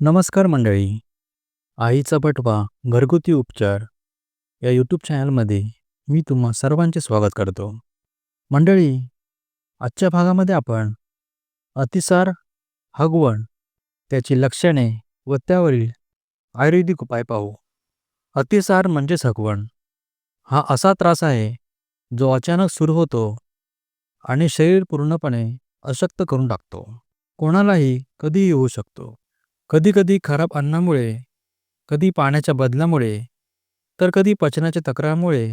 नमस्कार मंडळी. आईचा पटवा घरगुती उपचार. या यूट्यूब चॅनलमध्ये मी तुम्हा सर्वांचे स्वागत करतो. मंडळी आजच्या भागामध्ये आपण अतिसार हगवण त्याची लक्षणे व त्यावरील आयुर्वेदिक उपाय पाहू. अतिसार म्हणजेच हगवण. हा असा त्रास आहे जो अचानक सुरू होतो आणि शरीर पूर्णपणे अशक्त करून टाकतो. कोणालाही कधीही होऊ शकतो. कधीकधी खराब अन्नामुळे कधी पाण्याच्या बदलामुळे तर कधी पचनाच्या तक्रारामुळे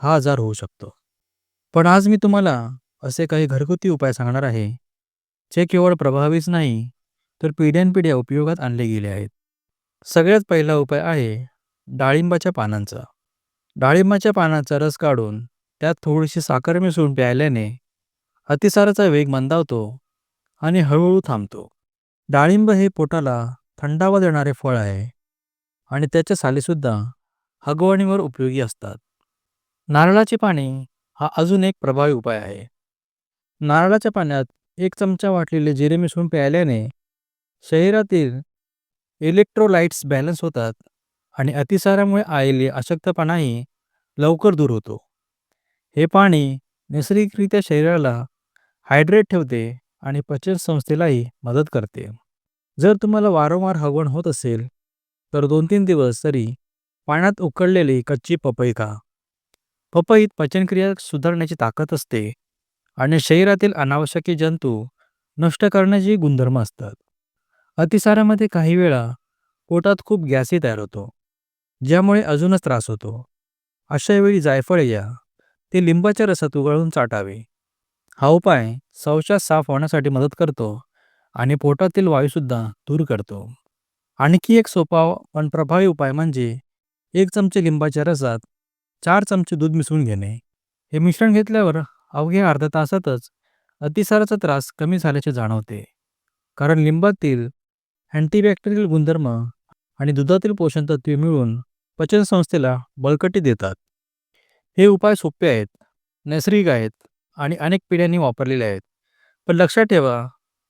हा आजार होऊ शकतो. पण आज मी तुम्हाला असे काही घरगुती उपाय सांगणार आहे जे केवळ प्रभावीच नाही तर पिढ्यानपिढ्या उपयोगात आणले गेले आहेत. सगळ्यात पहिला उपाय आहे डाळिंबाच्या पानांचा. डाळिंबाच्या पानाचा रस काढून त्यात थोडीशी साखर मिसळून प्यायल्याने अतिसाराचा वेग मंदावतो आणि हळूहळू थांबतो. डाळिंब हे पोटाला थंडावा देणारे फळ आहे आणि त्याच्या सालीसुद्धा हगवणीवर उपयोगी असतात. नारळाचे पाणी हा अजून एक प्रभावी उपाय आहे. नारळाच्या पाण्यात एक चमचा वाटलेले जिरे मिसळून प्यायल्याने शरीरातील इलेक्ट्रोलाइट्स बॅलन्स होतात आणि अतिसारामुळे आलेले अशक्तपणाही लवकर दूर होतो. हे पाणी नैसर्गिकरित्या शरीराला हायड्रेट ठेवते आणि पचन संस्थेलाही मदत करते. जर तुम्हाला वारंवार हगवण होत असेल तर दोन तीन दिवस तरी पाण्यात उकळलेली कच्ची पपई खा. पपईत पचनक्रिया सुधारण्याची ताकद असते आणि शरीरातील अनावश्यक जंतू नष्ट करण्याची गुणधर्म असतात. अतिसारामध्ये काही वेळा पोटात खूप गॅसही तयार होतो ज्यामुळे अजूनच त्रास होतो. अशावेळी जायफळ या ते लिंबाच्या रसात उगाळून चाटावे. हा उपाय शौचास साफ होण्यासाठी मदत करतो आणि पोटातील वायूसुद्धा दूर करतो. आणखी एक सोपा पण प्रभावी उपाय म्हणजे एक चमचे लिंबाच्या रसात चार चमचे दूध मिसळून घेणे. हे मिश्रण घेतल्यावर अवघ्या अर्धा तासातच अतिसाराचा त्रास कमी झाल्याचे जाणवते. कारण लिंबातील अँटीबॅक्टेरियल गुणधर्म आणि दुधातील पोषण तत्वे मिळून पचनसंस्थेला बळकटी देतात. हे उपाय सोपे आहेत नैसर्गिक आहेत आणि अनेक पिढ्यांनी वापरलेले आहेत. पण लक्षात ठेवा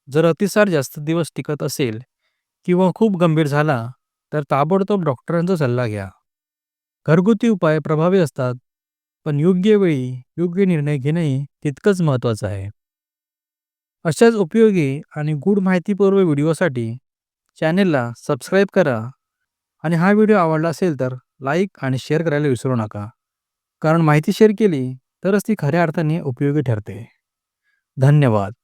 जर अतिसार जास्त दिवस टिकत असेल किंवा खूप गंभीर झाला तर ताबडतोब डॉक्टरांचा सल्ला घ्या. घरगुती उपाय प्रभावी असतात पण योग्य वेळी योग्य निर्णय घेणंही तितकंच महत्त्वाचं आहे. अशाच उपयोगी आणि गूढ माहितीपूर्व व्हिडिओसाठी चॅनेलला सबस्क्राईब करा आणि हा व्हिडिओ आवडला असेल तर लाईक आणि शेअर करायला विसरू नका. कारण माहिती शेअर केली तरच ती खऱ्या अर्थाने उपयोगी ठरते. धन्यवाद.